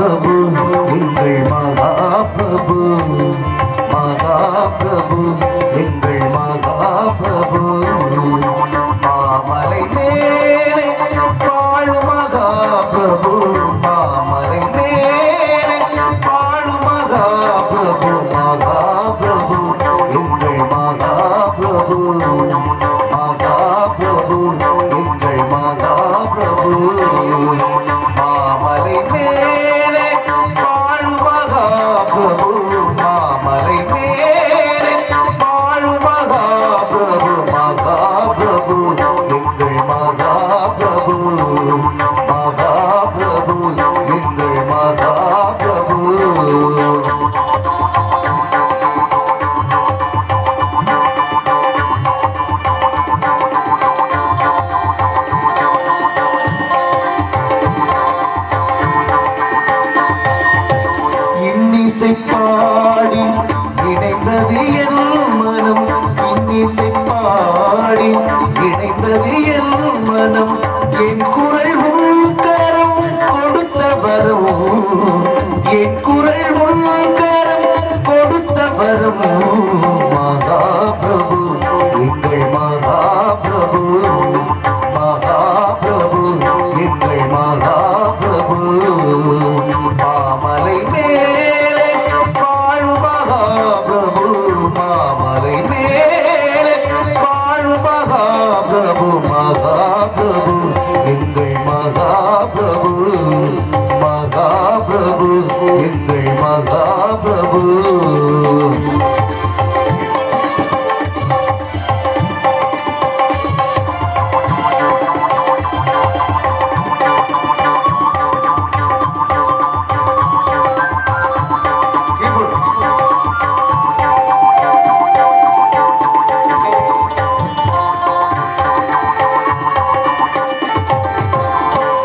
எங்கள் மகாபிரபு மகாபிரபு எங்கள் மகாபிரபு மாமலை மேலே வாழும் மகாபிரபு. மாமலை மேலே வாழும் மகாபிரபு. மகாபிரபு எங்கள் மகாபிரபு மகாபிரபு எங்கள் மகாபிரபு மாமலை மேலே மகாபிரபு எங்கள் மகாபிரபு மகாபிரபு இணைந்தது என் மனம் என் குரல் உள்கரம் கொடுத்த வரவும் என் குரல் உன் கரம் கொடுத்த வரவும் மகாபிரபு பிரபு மகாபிரபு மகாபிரபு எங்கள் மகாபிரபு மாமலை மேலே மகாபிரபு மகாபிரபு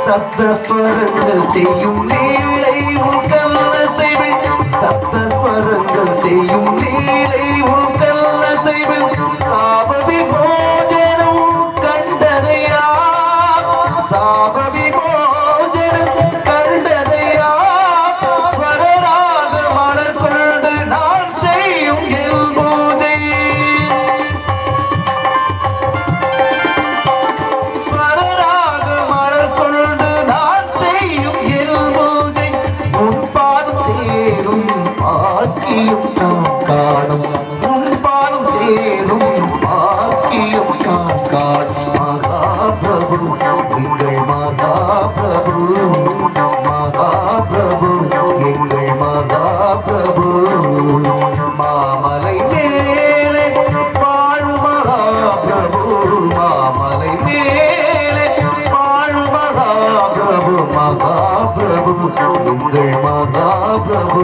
சப்தஸ்வரங்கள் செய்யும் நீலை உங்கள் அசைவில் சப்தஸ்வரங்கள் செய்யும் நீலை உங்கள் பிரபு மகாபிரபு மாதா பிரபு மாமலை மேலே வாழும் மகாபிரபு மாமலை மேலே வாழும் மகாபிரபு மகாபிரபு எங்கள் மகாபிரபு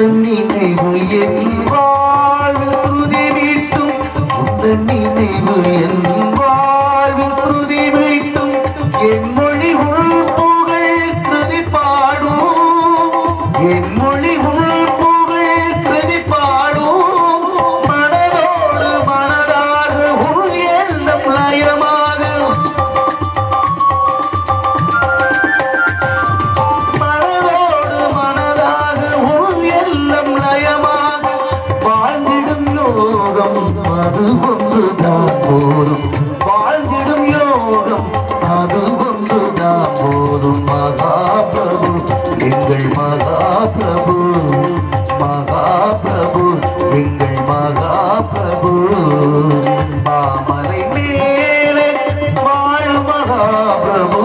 உந்தன் நினைவு என் வாழ்வில் ஸ்ருதி மீட்டும் உந்தன் நினைவு என் வாழ்வில் ஸ்ருதி மீட்டும் என் மொழி உள் புகழ் கிருதி பாடும். என் மொழி உள் அது அது நான் போதும் வாழ்ந்திடும் யோகம் அது ஒன்றுதான் போதும் மகாபிரபு எங்கள் மகாபிரபு மகாபிரபு எங்கள் மகாபிரபு. மாமலை மேலே வாழும் மகாபிரபு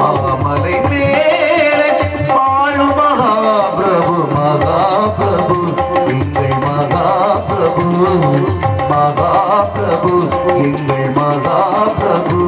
மாமலை மேலே வாழும் மகாபிரபு மகாபிரபு எங்கள் மகாபிரபு. பிரபு எங்கள் மகா பிரபு